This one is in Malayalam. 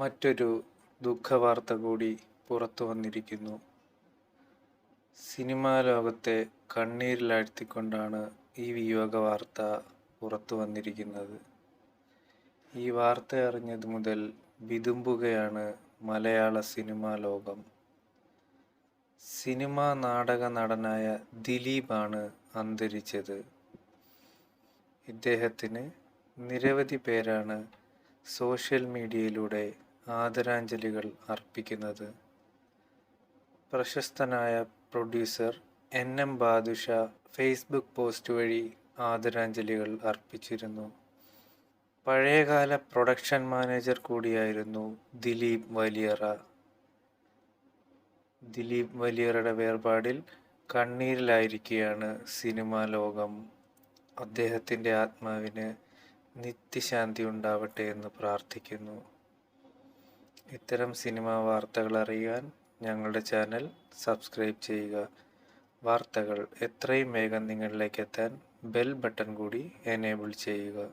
മറ്റൊരു ദുഃഖവാർത്ത കൂടി പുറത്തു വന്നിരിക്കുന്നു. സിനിമാ ലോകത്തെ കണ്ണീരിലാഴ്ത്തിക്കൊണ്ടാണ് ഈ വിയോഗ വാർത്ത പുറത്തു വന്നിരിക്കുന്നത്. ഈ വാർത്ത അറിഞ്ഞത് മുതൽ വിതുമ്പുകയാണ് മലയാള സിനിമാ ലോകം. സിനിമാ നാടക നടനായ ദിലീപാണ് അന്തരിച്ചത്. ഇദ്ദേഹത്തിന് നിരവധി പേരാണ് സോഷ്യൽ മീഡിയയിലൂടെ ആദരാഞ്ജലികൾ അർപ്പിക്കുന്നത് പ്രശസ്തനായ producer N M Badusha Facebook post വഴി ആദരാഞ്ജലികൾ അർപ്പിച്ചിരുന്നു. പഴയകാല പ്രൊഡക്ഷൻ മാനേജർ കൂടിയായിരുന്നു ദിലീപ് വലിയറ. ദിലീപ് വലിയറയുടെ വേർപാടിൽ കണ്ണീരിലായിരിക്കുകയാണ് സിനിമാ ലോകം. അദ്ദേഹത്തിന്റെ ആത്മാവിന് നിത്യശാന്തി ഉണ്ടാവട്ടെ എന്ന് പ്രാർത്ഥിക്കുന്നു. ഇത്തരം സിനിമ വാർത്തകൾ അറിയാൻ ഞങ്ങളുടെ ചാനൽ സബ്സ്ക്രൈബ് ചെയ്യുക. വാർത്തകൾ എത്രയും വേഗം നിങ്ങളിലേക്ക് എത്താൻ ബെൽ ബട്ടൺ കൂടി എനേബിൾ ചെയ്യുക.